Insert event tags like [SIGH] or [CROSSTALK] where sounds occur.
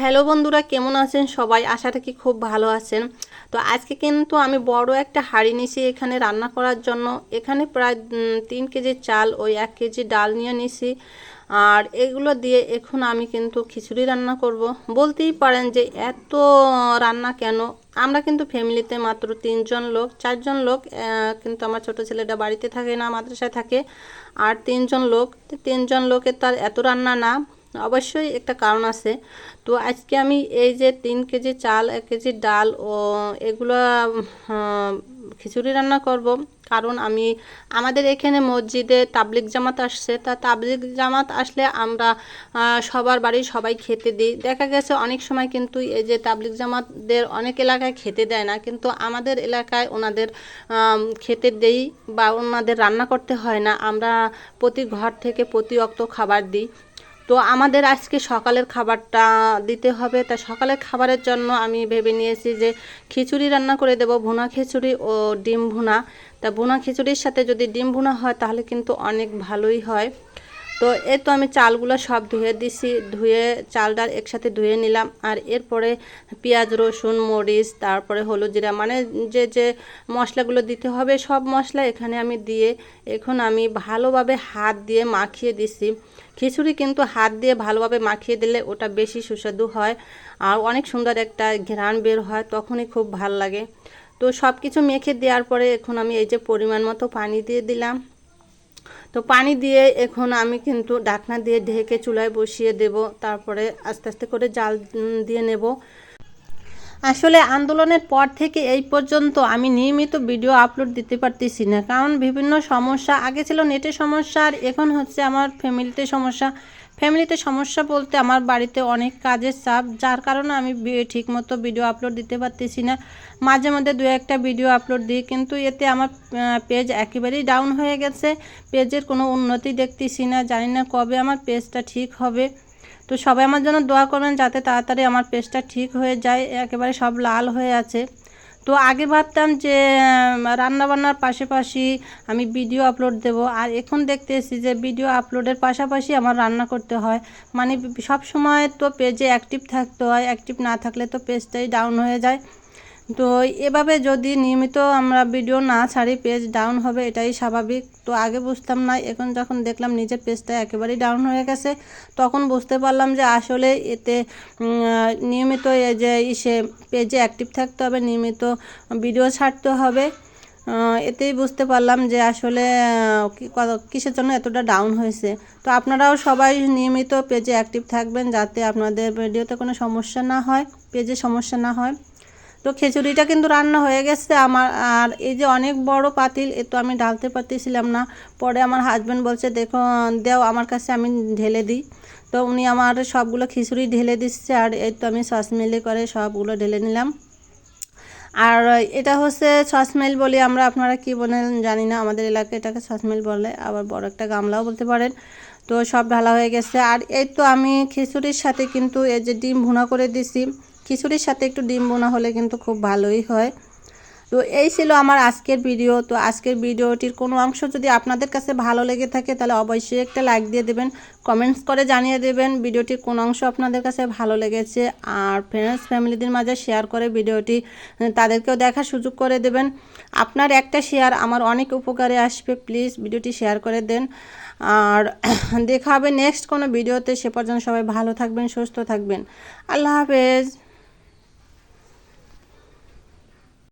Hello বন্ধুরা, কেমন আছেন সবাই? আশা রাখি খুব ভালো আছেন। তো আজকে কিন্তু আমি বড় একটা হাঁড়ি নিছি এখানে রান্না করার জন্য। এখানে প্রায় তিন কেজি চাল ওই এক কেজি ডাল নিয়ে নিছি আর এগুলো দিয়ে এখন আমি কিন্তু খিচুড়ি রান্না করব। বলতেই পারেন যে এত রান্না কেন? আমরা কিন্তু ফ্যামিলিতে মাত্র তিনজন লোক, চারজন লোক কিন্তু আমার ছোট ছেলেটা বাড়িতে থাকে না, মাদ্রাসায় থাকে। আর তিনজন লোক, তিনজন লোকের তার এত রান্না না। অবশ্যই একটা কারণ আছে। তো আজকে আমি এই যে তিন কেজি চাল, এক কেজি ডাল ও এগুলো খিচুড়ি রান্না করব। কারণ আমি, আমাদের এখানে মসজিদে তাবলিক জামাত আসছে। তা তাবলিক জামাত আসলে আমরা সবার বাড়ি সবাই খেতে দিই। দেখা গেছে অনেক সময় কিন্তু এই যে তাবলিক জামাতদের অনেক এলাকায় খেতে দেয় না। কিন্তু আমাদের এলাকায় ওনাদের খেতে দেই বা ওনাদের রান্না করতে হয় না। আমরা প্রতি ঘর থেকে প্রতি অক্ত খাবার দিই। তো আমাদের আজকে সকালের খাবারটা দিতে হবে। তা সকালের খাবারের জন্য আমি ভেবে নিয়েছি যে খিচুড়ি রান্না করে দেব, ভুনা খিচুড়ি ও ডিম ভুনা। তা ভুনা খিচুড়ির সাথে যদি ডিম ভুনা হয় তাহলে কিন্তু অনেক ভালোই হয়। তো এই তো আমি চালগুলো সব ধুয়ে দিছি, ধুয়ে চাল ডাল একসাথে ধুয়ে নিলাম। আর এরপরে পেঁয়াজ, রসুন, মরিচ, তারপরে হলুদ জিরা মানে যে যে মশলাগুলো দিতে হবে সব মশলা এখানে আমি দিয়ে এখন আমি ভালোভাবে হাত দিয়ে মাখিয়ে দিছি। খিচুড়ি কিন্তু হাত দিয়ে ভালোভাবে মাখিয়ে দিলে ওটা বেশি সুস্বাদু হয় আর অনেক সুন্দর একটা ঘ্রাণ বের হয়, তখনই খুব ভালো লাগে। তো সব কিছু মেখে দেওয়ার পরে এখন আমি এই যে পরিমাণ মতো পানি দিয়ে দিলাম। তো পানি দিয়ে এখন আমি কিন্তু ঢাকনা দিয়ে ঢেকে চুলায় বসিয়ে দেব, তারপরে আস্তে আস্তে করে জাল দিয়ে নেব। আসলে আন্দোলনের পর থেকে এই পর্যন্ত আমি নিয়মিত ভিডিও আপলোড দিতে পারতেছি না। কারণ বিভিন্ন সমস্যা, আগে ছিল নেটের সমস্যা, আর এখন হচ্ছে আমার ফ্যামিলিতে সমস্যা। ফ্যামিলিতে সমস্যা বলতে আমার বাড়িতে অনেক কাজের চাপ, যার কারণে আমি ঠিকমতো ভিডিও আপলোড দিতে পারতেছি না। মাঝে মধ্যে দু একটা ভিডিও আপলোড দিই, কিন্তু এতে আমার পেজ একেবারেই ডাউন হয়ে গেছে। পেজের কোনো উন্নতি দেখতেছি না, জানি না কবে আমার পেজটা ঠিক হবে। তো সবাই আমার জন্য দোয়া করবেন যাতে তাড়াতাড়ি আমার পেস্টটা ঠিক হয়ে যায়, একেবারে সব লাল হয়ে আছে। তো আগে ভাবতাম যে রান্নাবান্নার পাশাপাশি আমি ভিডিও আপলোড দেব, আর এখন দেখতে এসেছি যে ভিডিও আপলোডের পাশাপাশি আমার রান্না করতে হয়। মানে সব সময় তো পেজে অ্যাক্টিভ থাকতে হয় অ্যাক্টিভ না থাকলে তো পেজটাই ডাউন হয়ে যায়। তো এভাবে যদি নিয়মিত আমরা ভিডিও না ছাড়ি পেজ ডাউন হবে, এটাই স্বাভাবিক। তো আগে বুঝতাম না, এখন যখন দেখলাম নিজের পেজটা একেবারেই ডাউন হয়ে গেছে, তখন বুঝতে পারলাম যে আসলে এতে নিয়মিত যে ইসে পেজে অ্যাক্টিভ থাকতে হবে, নিয়মিত ভিডিও ছাড়তে হবে। এতেই বুঝতে পারলাম যে আসলে কিসের জন্য এতটা ডাউন হয়েছে। তো আপনারাও সবাই নিয়মিত পেজে অ্যাক্টিভ থাকবেন, যাতে আপনাদের ভিডিওতে কোনো সমস্যা না হয় পেজে সমস্যা না হয়। তো খিচুড়িটা কিন্তু রান্না হয়ে গেছে আমার। আর এই যে অনেক বড় পাতিল, এ তো আমি ঢালতে পারতেছিলাম না। পরে আমার হাজব্যান্ড বলছে, দেখো, দেও, আমার কাছে আমি ঢেলে দিই। তো উনি আমার সবগুলো খিচুড়ি ঢেলে দিচ্ছে, আর এই তো আমি সস মিলে করে সবগুলো ঢেলে নিলাম। আর এটা হচ্ছে সসমেল বলি আমরা, আপনারা কি বলেন জানি না, আমাদের এলাকায় এটাকে সসমেল বলে, আবার বড় একটা গামলাও বলতে পারেন। তো সব ঢালা হয়ে গেছে। আর এই তো আমি খিচুড়ির সাথে কিন্তু এই যে ডিম ভুনা করে দিছি। খিচুড়ির সাথে একটু ডিম ভুনা হলে কিন্তু খুব ভালোই হয়। তো এই ছিল আমার আজকের ভিডিও। তো আজকের ভিডিওটির কোনো অংশ যদি আপনাদের কাছে ভালো লেগে থাকে, তাহলে অবশ্যই একটা লাইক দিয়ে দেবেন কমেন্টস করে জানিয়ে দেবেন ভিডিওটির কোন অংশ আপনাদের কাছে ভালো লেগেছে। আর ফ্রেন্ডস ফ্যামিলিদের মাঝে শেয়ার করে ভিডিওটি তাদেরকেও দেখার সুযোগ করে দেবেন। আপনার একটা শেয়ার আমার অনেক উপকারে আসবে প্লিজ ভিডিওটি শেয়ার করে দেন। আর [CLEARS THROAT] দেখা হবে নেক্সট কোনো ভিডিওতে। সে পর্যন্ত সবাই ভালো থাকবেন, সুস্থ থাকবেন। আল্লাহ হাফেজ।